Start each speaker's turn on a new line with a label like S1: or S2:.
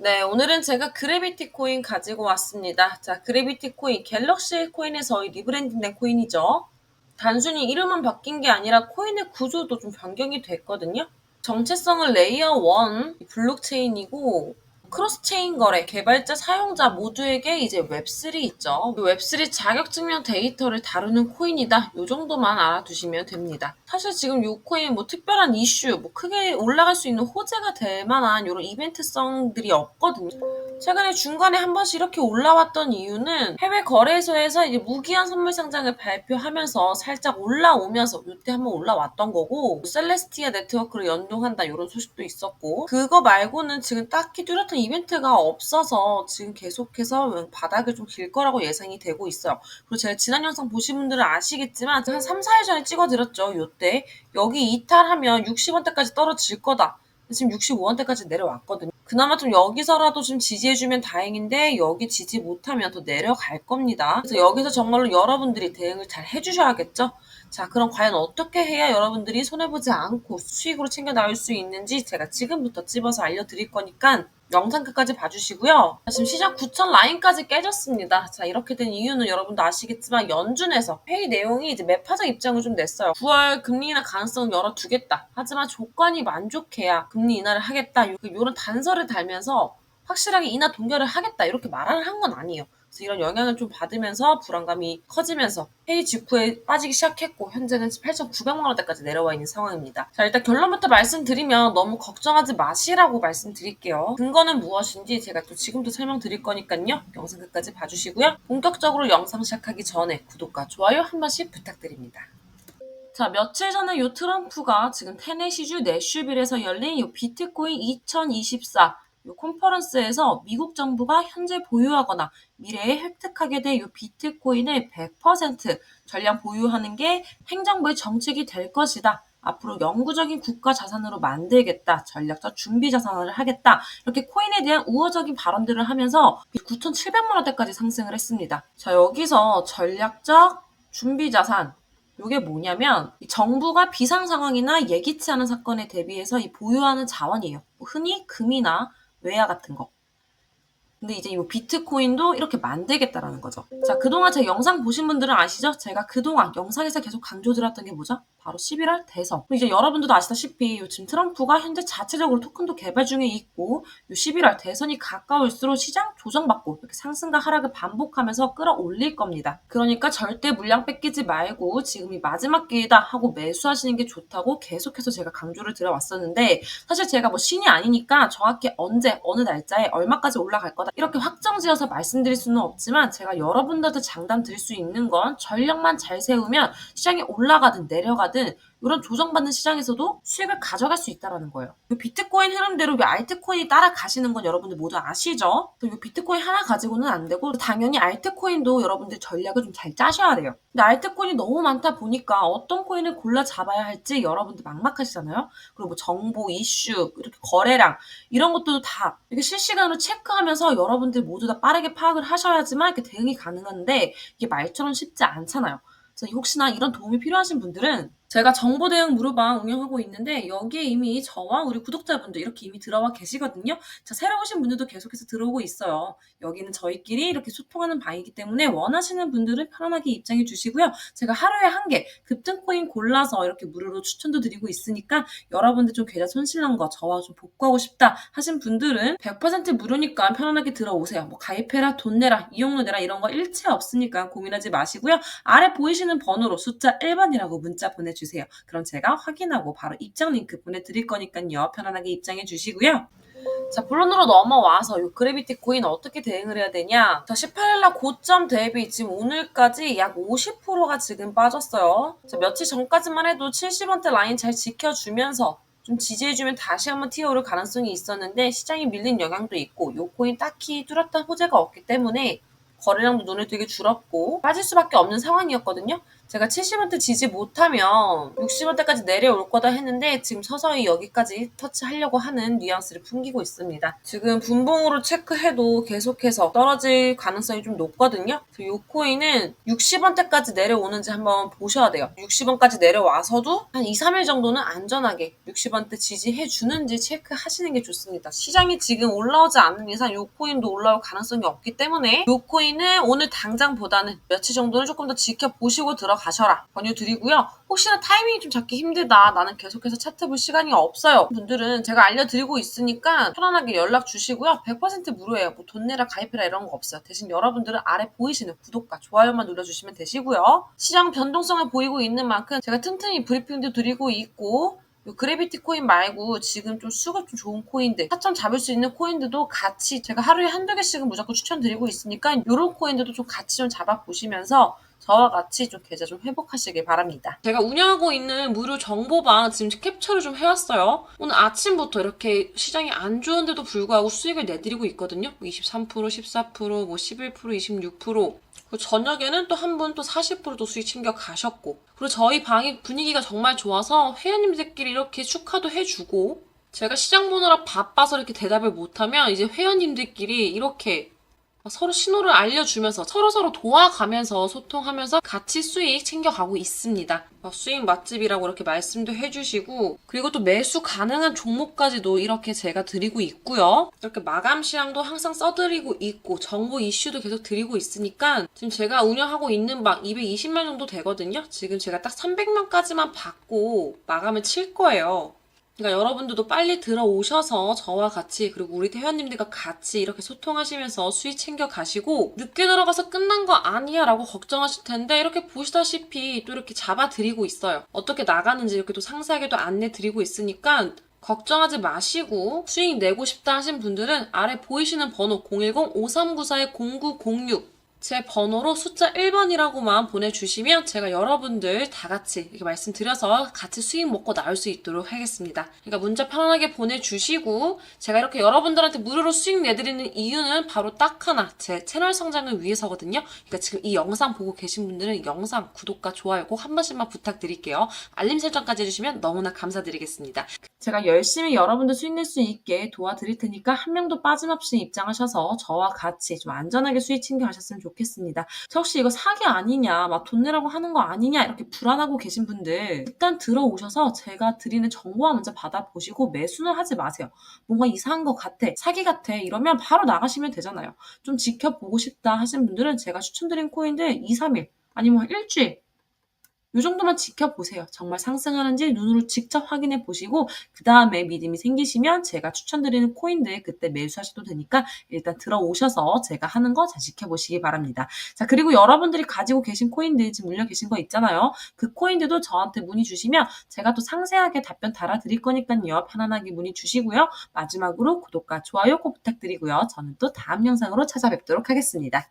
S1: 네, 오늘은 제가 그래비티 코인 가지고 왔습니다. 자, 그래비티 코인, 갤럭시 코인에서 리브랜딩된 코인이죠. 단순히 이름만 바뀐 게 아니라 코인의 구조도 좀 변경이 됐거든요. 정체성은 레이어 1 블록체인이고 크로스체인 거래, 개발자, 사용자 모두에게 이제 웹3 있죠. 웹3 자격증명 데이터를 다루는 코인이다. 요 정도만 알아두시면 됩니다. 사실 지금 요 코인 뭐 특별한 이슈, 뭐 크게 올라갈 수 있는 호재가 될 만한 이런 이벤트성들이 없거든요. 최근에 중간에 한 번씩 이렇게 올라왔던 이유는 해외 거래소에서 이제 무기한 선물 상장을 발표하면서 살짝 올라오면서 이때 한번 올라왔던 거고 셀레스티아 네트워크를 연동한다 이런 소식도 있었고 그거 말고는 지금 딱히 뚜렷한 이벤트가 없어서 지금 계속해서 바닥을 좀 길 거라고 예상이 되고 있어요. 그리고 제가 지난 영상 보신 분들은 아시겠지만 한 3, 4일 전에 찍어드렸죠. 요때 여기 이탈하면 60원대까지 떨어질 거다. 지금 65원대까지 내려왔거든요. 그나마 좀 여기서라도 좀 지지해주면 다행인데 여기 지지 못하면 더 내려갈 겁니다. 그래서 여기서 정말로 여러분들이 대응을 잘 해주셔야겠죠. 자, 그럼 과연 어떻게 해야 여러분들이 손해보지 않고 수익으로 챙겨 나올 수 있는지 제가 지금부터 찝어서 알려드릴 거니까 영상 끝까지 봐주시고요. 지금 시장 9천 라인까지 깨졌습니다. 자, 이렇게 된 이유는 여러분도 아시겠지만 연준에서 회의 내용이 이제 매파적 입장을 좀 냈어요. 9월 금리 인하 가능성을 열어두겠다. 하지만 조건이 만족해야 금리 인하를 하겠다. 이런 단서를 달면서 확실하게 인하 동결을 하겠다. 이렇게 말을 한 건 아니에요. 그래서 이런 영향을 좀 받으면서 불안감이 커지면서 회의 직후에 빠지기 시작했고 현재는 8,900만 원대까지 내려와 있는 상황입니다. 자 일단 결론부터 말씀드리면 너무 걱정하지 마시라고 말씀드릴게요. 근거는 무엇인지 제가 또 지금도 설명드릴 거니까요. 영상 끝까지 봐주시고요. 본격적으로 영상 시작하기 전에 구독과 좋아요 한 번씩 부탁드립니다. 자, 며칠 전에 요 트럼프가 지금 테네시주 내슈빌에서 열린 요 비트코인 2024 요 컨퍼런스에서 미국 정부가 현재 보유하거나 미래에 획득하게 될 이 비트코인을 100% 전량 보유하는 게 행정부의 정책이 될 것이다. 앞으로 영구적인 국가 자산으로 만들겠다. 전략적 준비 자산을 하겠다. 이렇게 코인에 대한 우호적인 발언들을 하면서 9,700만 원대까지 상승을 했습니다. 자, 여기서 전략적 준비 자산 이게 뭐냐면 정부가 비상 상황이나 예기치 않은 사건에 대비해서 이 보유하는 자원이에요. 흔히 금이나 외야 같은 거. 근데 이제 이 비트코인도 이렇게 만들겠다라는 거죠. 자, 그동안 제 영상 보신 분들은 아시죠? 제가 그동안 영상에서 계속 강조드렸던 게 뭐죠? 바로 11월 대선. 이제 여러분들도 아시다시피 요즘 트럼프가 현재 자체적으로 토큰도 개발 중에 있고 요 11월 대선이 가까울수록 시장 조정받고 이렇게 상승과 하락을 반복하면서 끌어올릴 겁니다. 그러니까 절대 물량 뺏기지 말고 지금이 마지막 기회다 하고 매수하시는 게 좋다고 계속해서 제가 강조를 드려왔었는데 사실 제가 뭐 신이 아니니까 정확히 언제 어느 날짜에 얼마까지 올라갈 거다 이렇게 확정지어서 말씀드릴 수는 없지만 제가 여러분들한테 장담 드릴 수 있는 건 전력만 잘 세우면 시장이 올라가든 내려가든 이런 조정받는 시장에서도 수익을 가져갈 수 있다는 거예요. 이 비트코인 흐름대로 이 알트코인이 따라가시는 건 여러분들 모두 아시죠? 이 비트코인 하나 가지고는 안 되고 당연히 알트코인도 여러분들 전략을 좀 잘 짜셔야 돼요. 근데 알트코인이 너무 많다 보니까 어떤 코인을 골라 잡아야 할지 여러분들 막막하시잖아요. 그리고 뭐 정보, 이슈, 이렇게 거래량 이런 것도 다 이렇게 실시간으로 체크하면서 여러분들 모두 다 빠르게 파악을 하셔야지만 이렇게 대응이 가능한데 이게 말처럼 쉽지 않잖아요. 그래서 혹시나 이런 도움이 필요하신 분들은 제가 정보 대응 무료방 운영하고 있는데 여기에 이미 저와 우리 구독자분들 이렇게 이미 들어와 계시거든요. 자, 새로 오신 분들도 계속해서 들어오고 있어요. 여기는 저희끼리 이렇게 소통하는 방이기 때문에 원하시는 분들은 편안하게 입장해 주시고요. 제가 하루에 한 개 급등 코인 골라서 이렇게 무료로 추천도 드리고 있으니까 여러분들 좀 계좌 손실난 거 저와 좀 복구하고 싶다 하신 분들은 100% 무료니까 편안하게 들어오세요. 뭐 가입해라, 돈 내라, 이용료 내라 이런 거 일체 없으니까 고민하지 마시고요. 아래 보이시는 번호로 숫자 1번이라고 문자 보내 주세요. 그럼 제가 확인하고 바로 입장 링크 보내드릴 거니까요. 편안하게 입장해 주시고요. 자, 본론으로 넘어와서 이 그래비티 코인 어떻게 대응을 해야 되냐? 자, 18일날 고점 대비 지금 오늘까지 약 50%가 지금 빠졌어요. 자, 며칠 전까지만 해도 70원대 라인 잘 지켜주면서 좀 지지해주면 다시 한번 튀어오를 가능성이 있었는데 시장이 밀린 영향도 있고 요 코인 딱히 뚜렷한 호재가 없기 때문에 거래량도 눈에 되게 줄었고 빠질 수밖에 없는 상황이었거든요. 제가 70원대 지지 못하면 60원대까지 내려올 거다 했는데 지금 서서히 여기까지 터치하려고 하는 뉘앙스를 풍기고 있습니다. 지금 분봉으로 체크해도 계속해서 떨어질 가능성이 좀 높거든요. 이 코인은 60원대까지 내려오는지 한번 보셔야 돼요. 60원까지 내려와서도 한 2, 3일 정도는 안전하게 60원대 지지해 주는지 체크하시는 게 좋습니다. 시장이 지금 올라오지 않는 이상 이 코인도 올라올 가능성이 없기 때문에 이 코인은 오늘 당장보다는 며칠 정도는 조금 더 지켜보시고 들어 가셔라 권유 드리고요. 혹시나 타이밍이 좀 잡기 힘들다 나는 계속해서 차트 볼 시간이 없어요 분들은 제가 알려드리고 있으니까 편안하게 연락 주시고요. 100% 무료예요. 뭐 돈 내라 가입해라 이런 거 없어요. 대신 여러분들은 아래 보이시는 구독과 좋아요만 눌러주시면 되시고요. 시장 변동성을 보이고 있는 만큼 제가 틈틈이 브리핑도 드리고 있고 요 그래비티 코인 말고 지금 좀 수가 좀 좋은 코인들, 타점 잡을 수 있는 코인들도 같이 제가 하루에 한두 개씩은 무조건 추천드리고 있으니까 요런 코인들도 좀 같이 좀 잡아보시면서 저와 같이 좀 계좌 좀 회복하시길 바랍니다. 제가 운영하고 있는 무료 정보방 지금 캡처를 좀 해왔어요. 오늘 아침부터 이렇게 시장이 안 좋은데도 불구하고 수익을 내드리고 있거든요. 23%, 14%, 뭐 11%, 26%. 그리고 저녁에는 또 한 분 또 40%도 수익 챙겨 가셨고. 그리고 저희 방이 분위기가 정말 좋아서 회원님들끼리 이렇게 축하도 해주고. 제가 시장 보느라 바빠서 이렇게 대답을 못하면 이제 회원님들끼리 이렇게 서로 신호를 알려주면서 서로서로 도와가면서 소통하면서 같이 수익 챙겨가고 있습니다. 어, 수익 맛집이라고 이렇게 말씀도 해주시고 그리고 또 매수 가능한 종목까지도 이렇게 제가 드리고 있고요. 이렇게 마감 시황도 항상 써드리고 있고 정보 이슈도 계속 드리고 있으니까 지금 제가 운영하고 있는 방 220명 정도 되거든요. 지금 제가 딱 300명까지만 받고 마감을 칠 거예요. 그러니까 여러분들도 빨리 들어오셔서 저와 같이 그리고 우리 회원님들과 같이 이렇게 소통하시면서 수익 챙겨 가시고 늦게 들어가서 끝난 거 아니야 라고 걱정하실 텐데 이렇게 보시다시피 또 이렇게 잡아드리고 있어요. 어떻게 나가는지 이렇게 또 상세하게 도 안내 드리고 있으니까 걱정하지 마시고 수익 내고 싶다 하신 분들은 아래 보이시는 번호 010-5394-0906 제 번호로 숫자 1번이라고만 보내주시면 제가 여러분들 다 같이 이렇게 말씀드려서 같이 수익 먹고 나올 수 있도록 하겠습니다. 그러니까 문자 편안하게 보내주시고 제가 이렇게 여러분들한테 무료로 수익 내드리는 이유는 바로 딱 하나 제 채널 성장을 위해서거든요. 그러니까 지금 이 영상 보고 계신 분들은 영상 구독과 좋아요 꼭 한 번씩만 부탁드릴게요. 알림 설정까지 해주시면 너무나 감사드리겠습니다. 제가 열심히 여러분들 수익 낼 수 있게 도와드릴 테니까 한 명도 빠짐없이 입장하셔서 저와 같이 좀 안전하게 수익 챙겨가셨으면 좋겠습니다. 혹시 이거 사기 아니냐, 막 돈 내라고 하는 거 아니냐 이렇게 불안하고 계신 분들 일단 들어오셔서 제가 드리는 정보만 먼저 받아보시고 매수는 하지 마세요. 뭔가 이상한 것 같아, 사기 같아 이러면 바로 나가시면 되잖아요. 좀 지켜보고 싶다 하신 분들은 제가 추천드린 코인들 2, 3일 아니면 일주일 이 정도만 지켜보세요. 정말 상승하는지 눈으로 직접 확인해 보시고 그 다음에 믿음이 생기시면 제가 추천드리는 코인들 그때 매수하셔도 되니까 일단 들어오셔서 제가 하는 거 잘 지켜보시기 바랍니다. 자 그리고 여러분들이 가지고 계신 코인들 지금 물려 계신 거 있잖아요. 그 코인들도 저한테 문의 주시면 제가 또 상세하게 답변 달아드릴 거니까요. 편안하게 문의 주시고요. 마지막으로 구독과 좋아요 꼭 부탁드리고요. 저는 또 다음 영상으로 찾아뵙도록 하겠습니다.